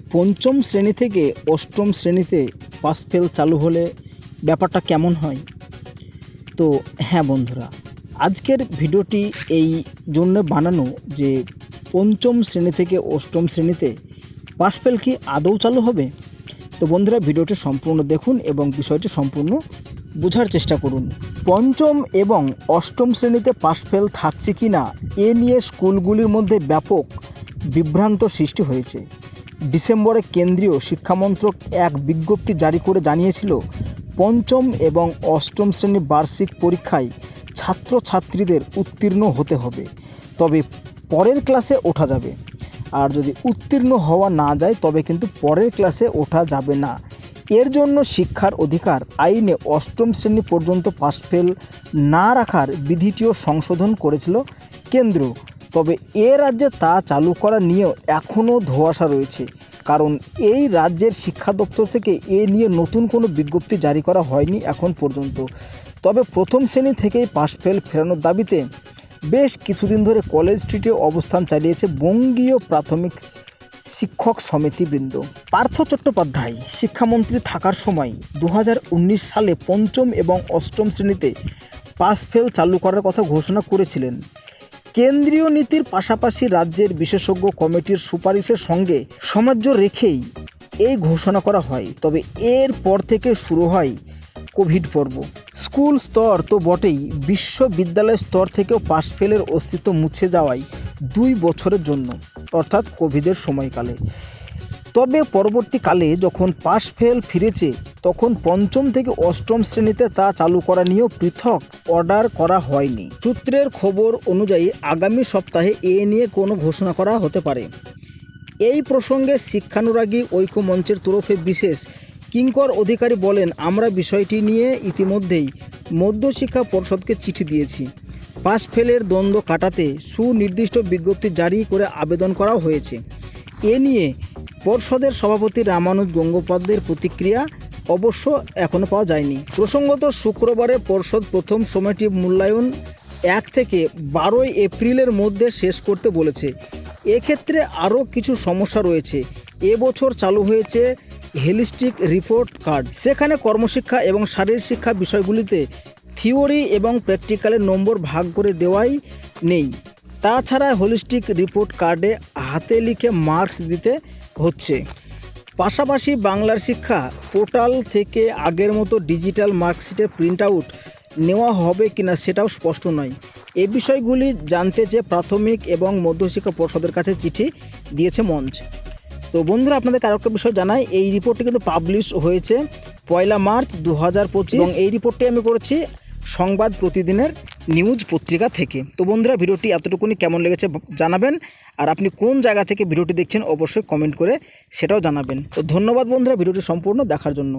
পঞ্চম শ্রেণি থেকে অষ্টম শ্রেণীতে পাস ফেল চালু হলে ব্যাপারটা কেমন হয়? তো হ্যাঁ বন্ধুরা, আজকের ভিডিওটি এই জন্য বানানো যে পঞ্চম শ্রেণি থেকে অষ্টম শ্রেণীতে পাস ফেল কি আদৌ চালু হবে? তো বন্ধুরা, ভিডিওটি সম্পূর্ণ দেখুন এবং বিষয়টি সম্পূর্ণ বোঝার চেষ্টা করুন। পঞ্চম এবং অষ্টম শ্রেণীতে পাস ফেল থাকছে কি না এ নিয়ে স্কুলগুলির মধ্যে ব্যাপক বিভ্রান্ত সৃষ্টি হয়েছে। ডিসেম্বরে কেন্দ্রীয় শিক্ষামন্ত্রক এক বিজ্ঞপ্তি জারি করে জানিয়েছিল, পঞ্চম এবং অষ্টম শ্রেণি বার্ষিক পরীক্ষায় ছাত্রছাত্রীদের উত্তীর্ণ হতে হবে, তবে পরের ক্লাসে ওঠা যাবে। আর যদি উত্তীর্ণ হওয়া না যায়, তবে কিন্তু পরের ক্লাসে ওঠা যাবে না। এর জন্য শিক্ষার অধিকার আইনে অষ্টম শ্রেণি পর্যন্ত পাস ফেল না রাখার বিধিটিও সংশোধন করেছিল কেন্দ্র। তবে এ রাজ্যে তা চালু করা নিয়েও এখনও ধোঁয়াশা রয়েছে। কারণ এই রাজ্যের শিক্ষা দপ্তর থেকে এ নিয়ে নতুন কোনো বিজ্ঞপ্তি জারি করা হয়নি এখন পর্যন্ত। তবে প্রথম শ্রেণি থেকেই পাস ফেল ফেরানোর দাবিতে বেশ কিছুদিন ধরে কলেজ স্ট্রিটে অবস্থান চালিয়েছে বঙ্গীয় প্রাথমিক শিক্ষক সমিতিবৃন্দ পার্থ চট্টোপাধ্যায়, শিক্ষামন্ত্রী থাকার সময় দু হাজার উনিশ সালে পঞ্চম এবং অষ্টম শ্রেণীতে পাস ফেল চালু করার কথা ঘোষণা করেছিলেন। কেন্দ্রীয় নীতির পাশাপাশি রাজ্যের বিশেষজ্ঞ কমিটির সুপারিশের সঙ্গে সমাজ্য রেখেই এই ঘোষণা করা হয়। তবে এর পর থেকে শুরু হয় কোভিড পর্ব। স্কুল স্তর তো বটেই, বিশ্ববিদ্যালয় স্তর থেকেও পাস ফেলের অস্তিত্ব মুছে যাওয়ায় দুই বছরের জন্য, অর্থাৎ কোভিডের সময়কালে। তবে পরবর্তীকালে যখন পাস ফেল ফিরেছে তখন পঞ্চম থেকে অষ্টম শ্রেণীতে তা চালু করা নিয়েও পৃথক অর্ডার করা হয়নি। সূত্রের খবর অনুযায়ী আগামী সপ্তাহে এ নিয়ে কোনো ঘোষণা করা হতে পারে। এই প্রসঙ্গে শিক্ষানুরাগী ঐক্য মঞ্চের তরফে বিশেষ কিঙ্কর অধিকারী বলেন, আমরা বিষয়টি নিয়ে ইতিমধ্যেই মধ্যশিক্ষা পর্ষদকে চিঠি দিয়েছি। পাস ফেলের দ্বন্দ্ব কাটাতে সুনির্দিষ্ট বিজ্ঞপ্তি জারি করে আবেদন করা হয়েছে। এ নিয়ে পর্ষদের সভাপতি রামানুজ গঙ্গোপাধ্যায়ের প্রতিক্রিয়া অবশ্য এখনও পাওয়া যায়নি। প্রসঙ্গত শুক্রবারে পর্ষদ প্রথম সময়টি মূল্যায়ন এক থেকে বারোই এপ্রিলের মধ্যে শেষ করতে বলেছে। এক্ষেত্রে আরও কিছু সমস্যা রয়েছে। এবছর চালু হয়েছে হেলিস্টিক রিপোর্ট কার্ড। সেখানে কর্মশিক্ষা এবং শারীরিক শিক্ষা বিষয়গুলিতে থিওরি এবং প্র্যাকটিক্যালের নম্বর ভাগ করে দেওয়াই নেই। তাছাড়া হোলিস্টিক রিপোর্ট কার্ডে হাতে লিখে মার্কস দিতে হচ্ছে। পাশাপাশি বাংলার শিক্ষা পোর্টাল থেকে আগের মতো ডিজিটাল মার্কশিটের প্রিন্ট আউট নেওয়া হবে কিনা সেটাও স্পষ্ট নয়। এ বিষয়গুলি জানতে চেয়ে প্রাথমিক এবং মধ্যশিক্ষা পর্ষদের কাছে চিঠি দিয়েছে মঞ্চ। তো বন্ধুরা আপনাদের আরেকটা বিষয় জানাই এই রিপোর্টটি কিন্তু পাবলিশ হয়েছে পয়লা মার্চ দু হাজার পঁচিশ। এবং এই রিপোর্টটি আমি করেছি সংবাদ প্রতিদিনের নিউজ পত্রিকা থেকে। তো বন্ধুরা, ভিডিওটি এতটুকুনি কেমন লেগেছে জানাবেন, আর আপনি কোন জায়গা থেকে ভিডিওটি দেখছেন অবশ্যই কমেন্ট করে সেটাও জানাবেন। তো ধন্যবাদ বন্ধুরা, ভিডিওটি সম্পূর্ণ দেখার জন্য।